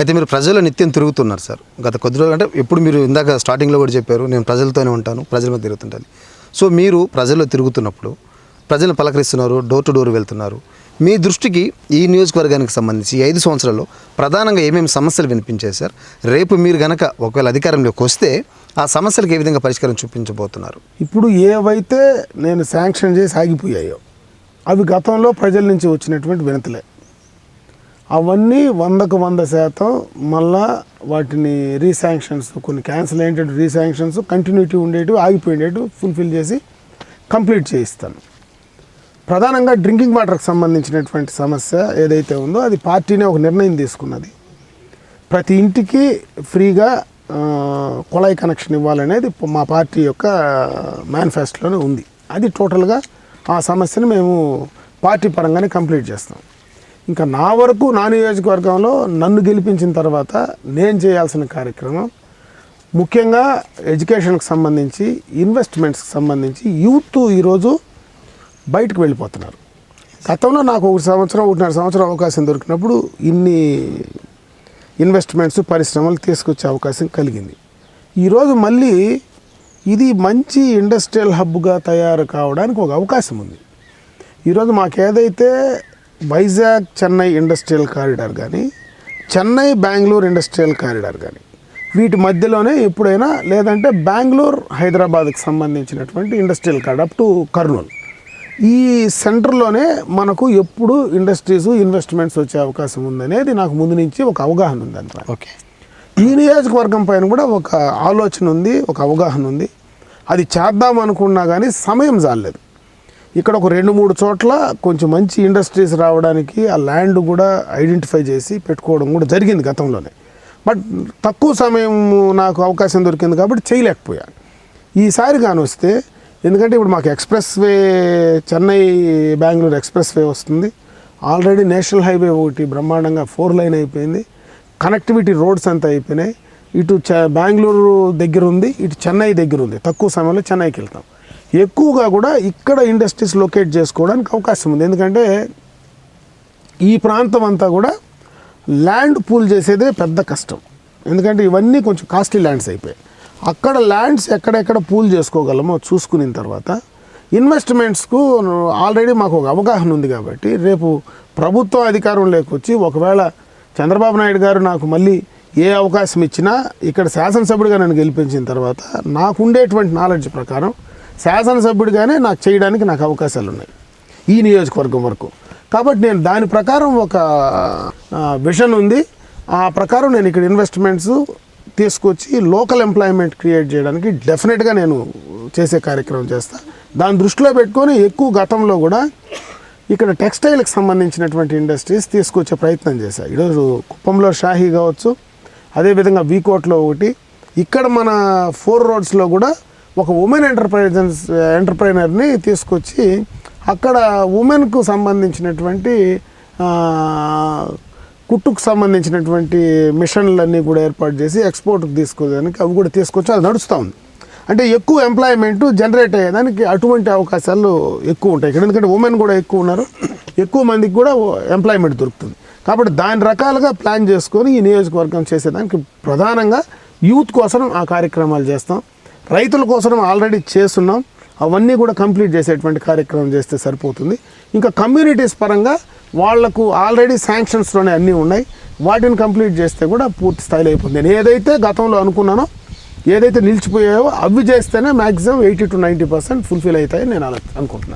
అయితే మీరు ప్రజలు నిత్యం తిరుగుతున్నారు సార్. గత కొద్ది రోజులు అంటే ఎప్పుడు మీరు ఇందాక స్టార్టింగ్లో కూడా చెప్పారు నేను ప్రజలతోనే ఉంటాను ప్రజల మీద తిరుగుతుంటాను. సో మీరు ప్రజల్లో తిరుగుతున్నప్పుడు ప్రజలను పలకరిస్తున్నారు డోర్ టు డోర్ వెళ్తున్నారు. మీ దృష్టికి ఈ నియోజకవర్గానికి సంబంధించి ఐదు సంవత్సరాల్లో ప్రధానంగా ఏమేమి సమస్యలు వినిపించాయి సార్? రేపు మీరు గనక ఒకవేళ అధికారంలోకి వస్తే ఆ సమస్యలకు ఏ విధంగా పరిష్కారం చూపించబోతున్నారు? ఇప్పుడు ఏవైతే నేను శాంక్షన్ చేసి ఆగిపోయాయో అవి గతంలో ప్రజల నుంచి వచ్చినటువంటి వినతులే. అవన్నీ వందకు వంద శాతం మళ్ళా వాటిని రీశాంక్షన్స్ కొన్ని క్యాన్సిల్ అయ్యేటట్టు రీశాంక్షన్స్ కంటిన్యూటీ ఉండేటివి ఆగిపోయేటట్టు ఫుల్ఫిల్ చేసి కంప్లీట్ చేయిస్తాను. ప్రధానంగా డ్రింకింగ్ వాటర్కి సంబంధించినటువంటి సమస్య ఏదైతే ఉందో అది పార్టీనే ఒక నిర్ణయం తీసుకున్నది. ప్రతి ఇంటికి ఫ్రీగా కుళాయి కనెక్షన్ ఇవ్వాలనేది మా పార్టీ యొక్క మేనిఫెస్టోలోనే ఉంది. అది టోటల్గా ఆ సమస్యను మేము పార్టీ పరంగానే కంప్లీట్ చేస్తాం. ఇంకా నా వరకు నా నియోజకవర్గంలో నన్ను గెలిపించిన తర్వాత నేను చేయాల్సిన కార్యక్రమం ముఖ్యంగా ఎడ్యుకేషన్కి సంబంధించి ఇన్వెస్ట్మెంట్స్కి సంబంధించి యూత్ ఈరోజు బయటకు వెళ్ళిపోతున్నారు. గతంలో నాకు ఒక సంవత్సరం ఒకటిన్నర సంవత్సరం అవకాశం దొరికినప్పుడు ఇన్ని ఇన్వెస్ట్మెంట్స్ పరిశ్రమలు తీసుకొచ్చే అవకాశం కలిగింది. ఈరోజు మళ్ళీ ఇది మంచి ఇండస్ట్రియల్ హబ్గా తయారు కావడానికి ఒక అవకాశం ఉంది. ఈరోజు మాకేదైతే వైజాగ్ చెన్నై ఇండస్ట్రియల్ కారిడార్ కానీ చెన్నై బెంగళూరు ఇండస్ట్రియల్ కారిడార్ కానీ వీటి మధ్యలోనే ఎప్పుడైనా లేదంటే బెంగళూరు హైదరాబాద్కి సంబంధించినటువంటి industrial corridor up to Kurnool. ఈ సెంటర్లోనే మనకు ఎప్పుడు ఇండస్ట్రీస్ ఇన్వెస్ట్మెంట్స్ వచ్చే అవకాశం ఉందనేది నాకు ముందు నుంచి ఒక అవగాహన ఉంది దానిపైన ఓకే. ఈ నియోజకవర్గం పైన కూడా ఒక ఆలోచన ఉంది ఒక అవగాహన ఉంది. అది చేద్దాం అనుకున్నా కానీ సమయం చాలలేదు ఇక్కడ ఒక రెండు మూడు చోట్ల కొంచెం మంచి ఇండస్ట్రీస్ రావడానికి ఆ ల్యాండ్ కూడా ఐడెంటిఫై చేసి పెట్టుకోవడం కూడా జరిగింది గతంలోనే. బట్ తక్కువ సమయం నాకు అవకాశం దొరికింది కాబట్టి చేయలేకపోయాను. ఈసారి కానీ వస్తే ఎందుకంటే ఇప్పుడు మాకు expressway Chennai Bengaluru expressway వస్తుంది. ఆల్రెడీ నేషనల్ హైవే ఒకటి బ్రహ్మాండంగా ఫోర్ లైన్ అయిపోయింది. కనెక్టివిటీ రోడ్స్ అంతా అయిపోయినాయి. ఇటు చ బెంగళూరు దగ్గర ఉంది ఇటు చెన్నై దగ్గర ఉంది. తక్కువ సమయంలో చెన్నైకి వెళ్తాం. ఎక్కువగా కూడా ఇక్కడ ఇండస్ట్రీస్ లొకేట్ చేసుకోవడానికి అవకాశం ఉంది. ఎందుకంటే ఈ ప్రాంతం అంతా కూడా ల్యాండ్ పూల్ చేసేదే పెద్ద కష్టం. ఎందుకంటే ఇవన్నీ కొంచెం కాస్ట్లీ ల్యాండ్స్ అయిపోయాయి. అక్కడ ల్యాండ్స్ ఎక్కడెక్కడ పూల్ చేసుకోగలమో చూసుకున్న తర్వాత ఇన్వెస్ట్మెంట్స్కు ఆల్రెడీ మాకు ఒక అవగాహన ఉంది కాబట్టి రేపు ప్రభుత్వం అధికారం లేకొచ్చి ఒకవేళ చంద్రబాబు నాయుడు గారు నాకు మళ్ళీ ఏ అవకాశం ఇచ్చినా ఇక్కడ శాసనసభ్యుడిగా నన్ను గెలిపించిన తర్వాత నాకు ఉండేటువంటి నాలెడ్జ్ ప్రకారం శాసనసభ్యుడిగానే నాకు చేయడానికి నాకు అవకాశాలు ఉన్నాయి ఈ నియోజకవర్గం వరకు. కాబట్టి నేను దాని ప్రకారం ఒక విషన్ ఉంది. ఆ ప్రకారం నేను ఇక్కడ ఇన్వెస్ట్మెంట్స్ తీసుకొచ్చి లోకల్ ఎంప్లాయ్మెంట్ క్రియేట్ చేయడానికి డెఫినెట్గా నేను చేసే కార్యక్రమం చేస్తాను దాని దృష్టిలో పెట్టుకొని ఎక్కువ గతంలో కూడా ఇక్కడ టెక్స్టైల్కి సంబంధించినటువంటి ఇండస్ట్రీస్ తీసుకొచ్చే ప్రయత్నం చేశాను ఈరోజు కుప్పంలో షాహీ కావచ్చు అదేవిధంగా వీకోట్లో ఒకటి. ఇక్కడ మన ఫోర్ రోడ్స్లో కూడా ఒక ఉమెన్ ఎంటర్ప్రైజెన్స్ ఎంటర్ప్రైనర్ని తీసుకొచ్చి అక్కడ ఉమెన్కు సంబంధించినటువంటి కుట్టుకు సంబంధించినటువంటి మిషన్లన్నీ కూడా ఏర్పాటు చేసి ఎక్స్పోర్ట్కి తీసుకోవడానికి అవి కూడా తీసుకొచ్చి అది నడుస్తూ ఉంది. అంటే ఎక్కువ ఎంప్లాయ్మెంట్ జనరేట్ అయ్యేదానికి అటువంటి అవకాశాలు ఎక్కువ ఉంటాయి. ఇక్కడ ఎందుకంటే ఉమెన్ కూడా ఎక్కువ ఉన్నారు. ఎక్కువ మందికి కూడా ఎంప్లాయ్మెంట్ దొరుకుతుంది. కాబట్టి దాని రకాలుగా ప్లాన్ చేసుకొని ఈ నియోజకవర్గం చేసేదానికి ప్రధానంగా యూత్ కోసం ఆ కార్యక్రమాలు చేస్తాం. రైతుల కోసం ఆల్రెడీ చేస్తున్నాం. అవన్నీ కూడా కంప్లీట్ చేసేటువంటి కార్యక్రమం చేస్తే సరిపోతుంది. ఇంకా కమ్యూనిటీస్ పరంగా వాళ్ళకు ఆల్రెడీ శాంక్షన్స్లోనే అన్నీ ఉన్నాయి. వాటిని కంప్లీట్ చేస్తే కూడా పూర్తి స్థాయిలో అయిపోతుంది. నేను ఏదైతే గతంలో అనుకున్నానో ఏదైతే నిలిచిపోయాయో అవి చేస్తేనే maximum eighty to ninety percent fulfil అవుతాయని నేను అలా అనుకుంటున్నాను.